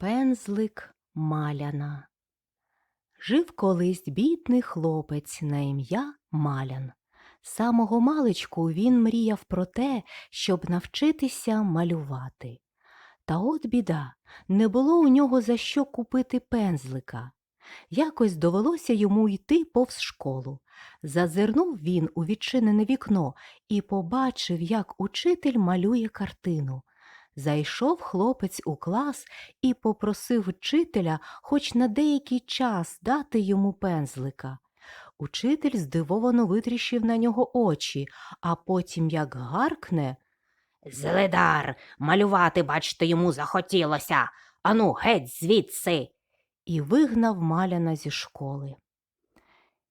Пензлик Маляна. Жив колись бідний хлопець на ім'я Малян. Самого маличку він мріяв про те, щоб навчитися малювати. Та от біда, не було у нього за що купити пензлика. Якось довелося йому йти повз школу. Зазирнув він у відчинене вікно і побачив, як учитель малює картину. Зайшов хлопець у клас і попросив вчителя хоч на деякий час дати йому пензлика. Учитель здивовано витріщив на нього очі, а потім як гаркне Злидар, малювати, бачте, йому захотілося. Ану, геть звідси. і вигнав маляна зі школи.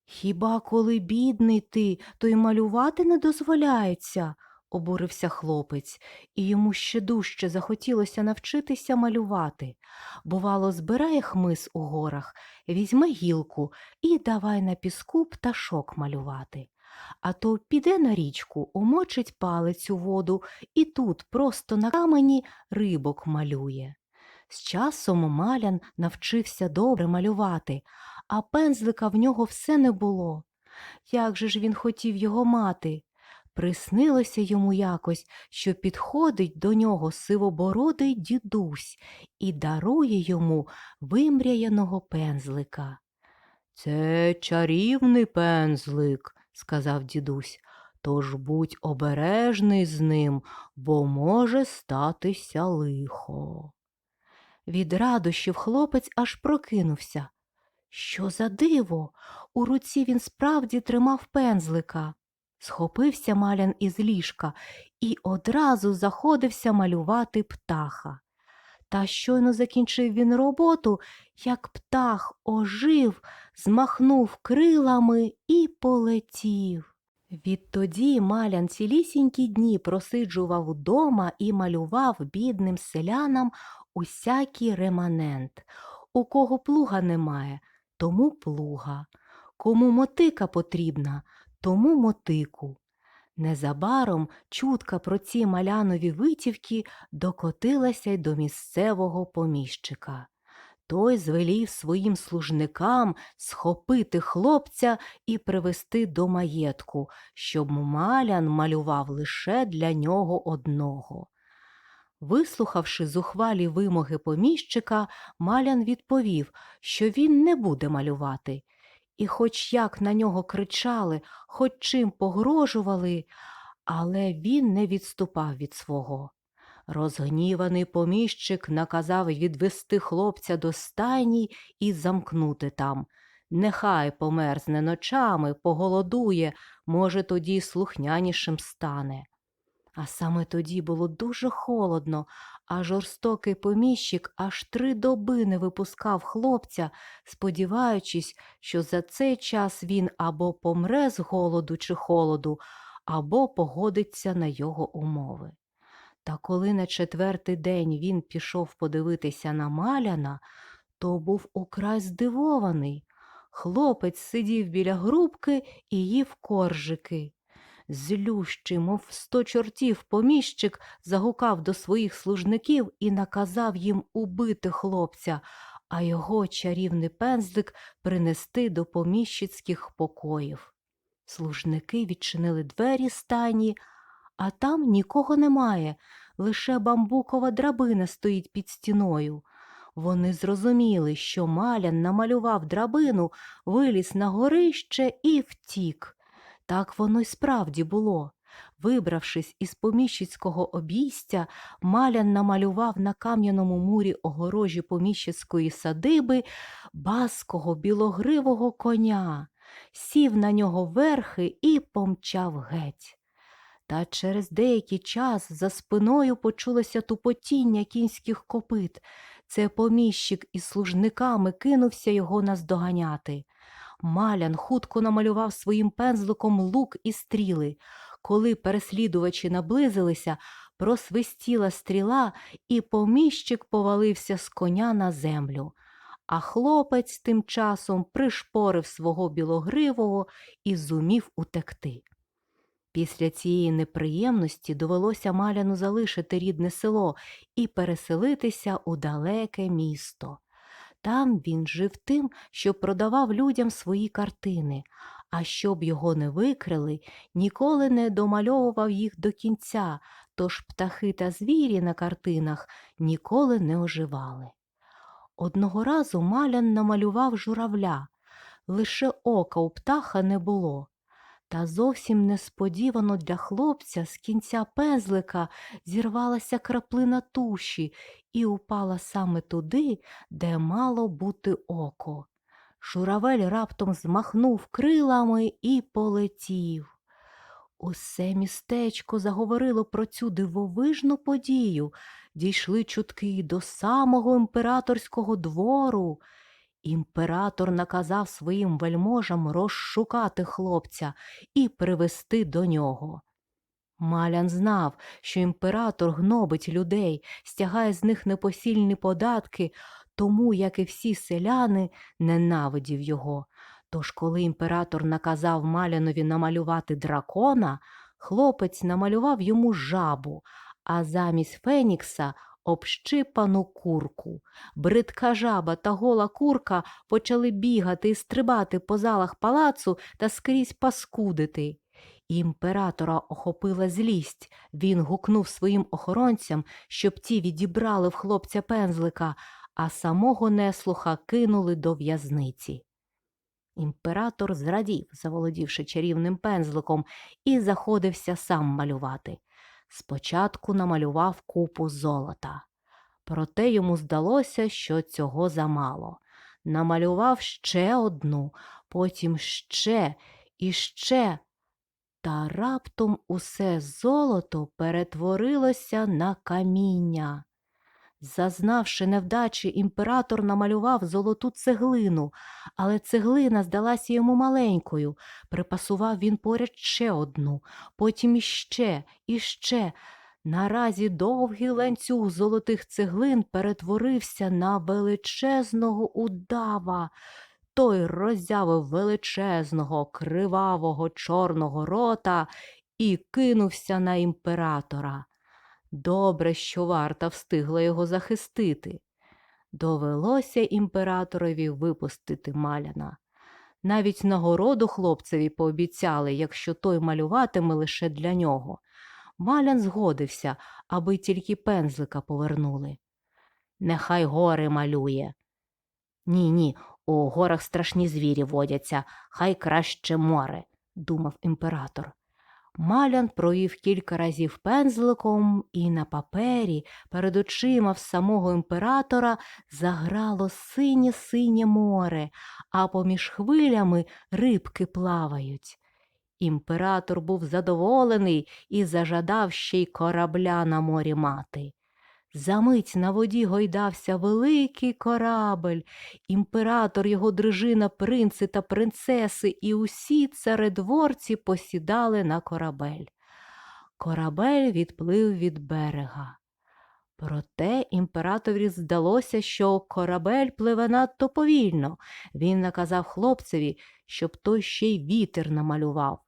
Хіба коли бідний ти, то й малювати не дозволяється, обурився хлопець, і йому ще дужче захотілося навчитися малювати. Бувало, збирає хмиз у горах, візьме гілку і давай на піску пташок малювати. А то піде на річку, умочить палець у воду і тут просто на камені рибок малює. З часом малян навчився добре малювати, а пензлика в нього все не було. Як же ж він хотів його мати? Приснилося йому якось, що підходить до нього сивобородий дідусь і дарує йому вимряяного пензлика. Це чарівний пензлик, сказав дідусь, тож будь обережний з ним, бо може статися лихо. Від радощів хлопець аж прокинувся. Що за диво? У руці він справді тримав пензлика. Схопився малян із ліжка і одразу заходився малювати птаха. Та щойно закінчив він роботу, як птах ожив, змахнув крилами і полетів. Відтоді малян цілісінькі дні просиджував удома і малював бідним селянам усякий реманент. У кого плуга немає, тому плуга, кому мотика потрібна, тому мотику. Незабаром чутка про ці малянові витівки докотилася й до місцевого поміщика. Той звелів своїм служникам схопити хлопця і привести до маєтку, щоб малян малював лише для нього одного. Вислухавши зухвалі вимоги поміщика, малян відповів, що він не буде малювати. І хоч як на нього кричали, хоч чим погрожували, але він не відступав від свого. Розгніваний поміщик наказав відвести хлопця до стайні і замкнути там. Нехай померзне ночами, поголодує, може, тоді слухнянішим стане. А саме тоді було дуже холодно, а жорстокий поміщик аж три доби не випускав хлопця, сподіваючись, що за цей час він або помре з голоду чи холоду, або погодиться на його умови. Та коли на четвертий день він пішов подивитися на маляна, то був украй здивований. Хлопець сидів біля грубки і їв коржики. Злющий, мов сто чортів, поміщик загукав до своїх служників і наказав їм убити хлопця, а його чарівний пензлик принести до поміщицьких покоїв. Служники відчинили двері стайні, а там нікого немає, лише бамбукова драбина стоїть під стіною. Вони зрозуміли, що малян намалював драбину, виліз на горище і втік. Так воно й справді було. Вибравшись із поміщицького обійстя, малян намалював на кам'яному мурі огорожі поміщицької садиби баского білогривого коня, сів на нього верхи і помчав геть. Та через деякий час за спиною почулося тупотіння кінських копит. Це поміщик із служниками кинувся його наздоганяти. Малян хутко намалював своїм пензликом лук і стріли. Коли переслідувачі наблизилися, просвистіла стріла, і поміщик повалився з коня на землю. А хлопець тим часом пришпорив свого білогривого і зумів утекти. Після цієї неприємності довелося Маляну залишити рідне село і переселитися у далеке місто. Там він жив тим, що продавав людям свої картини, а щоб його не викрили, ніколи не домальовував їх до кінця, тож птахи та звірі на картинах ніколи не оживали. Одного разу Малян намалював журавля, лише ока у птаха не було. Та зовсім несподівано для хлопця з кінця пензлика зірвалася краплина туші і упала саме туди, де мало бути око. Журавель раптом змахнув крилами і полетів. Усе містечко заговорило про цю дивовижну подію, дійшли чутки до самого імператорського двору. Імператор наказав своїм вельможам розшукати хлопця і привести до нього. Малян знав, що імператор гнобить людей, стягає з них непосільні податки, тому, як і всі селяни, ненавидів його. Тож, коли імператор наказав Малянові намалювати дракона, хлопець намалював йому жабу, а замість Фенікса общипану курку. Бридка жаба та гола курка почали бігати і стрибати по залах палацу та скрізь паскудити. Імператора охопила злість. Він гукнув своїм охоронцям, щоб ті відібрали в хлопця пензлика, а самого неслуха кинули до в'язниці. Імператор зрадів, заволодівши чарівним пензликом, і заходився сам малювати. Спочатку намалював купу золота. Проте йому здалося, що цього замало. Намалював ще одну, потім ще і ще. Та раптом усе золото перетворилося на каміння. Зазнавши невдачі, імператор намалював золоту цеглину, але цеглина здалася йому маленькою. Припасував він поряд ще одну, потім іще, іще. Наразі довгий ланцюг золотих цеглин перетворився на величезного удава. Той роззявив величезного, кривавого чорного рота і кинувся на імператора. Добре, що варта встигла його захистити. Довелося імператорові випустити маляна. Навіть нагороду хлопцеві пообіцяли, якщо той малюватиме лише для нього. Малян згодився, аби тільки пензлика повернули. Нехай гори малює. Ні, ні, у горах страшні звірі водяться, хай краще море, думав імператор. Малян провів кілька разів пензликом, і на папері перед очима в самого імператора заграло синє синє море, а поміж хвилями рибки плавають. Імператор був задоволений і зажадав ще й корабля на морі мати. Замить на воді гойдався великий корабель. Імператор, його дружина, принци та принцеси і усі царедворці посідали на корабель. Корабель відплив від берега. Проте імператорі здалося, що корабель пливе надто повільно. Він наказав хлопцеві, щоб той ще й вітер намалював.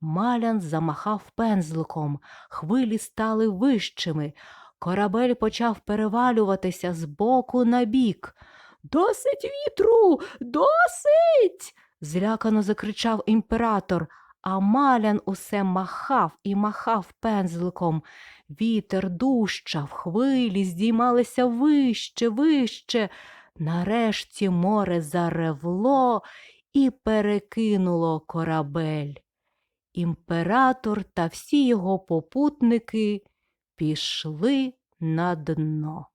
Малян замахав пензликом, хвилі стали вищими. Корабель почав перевалюватися з боку на бік. Досить вітру, досить. злякано закричав імператор, а малян усе махав і махав пензликом. Вітер дужчав, хвилі здіймалися вище, вище. Нарешті море заревло і перекинуло корабель. Імператор та всі його попутники пішли на дно.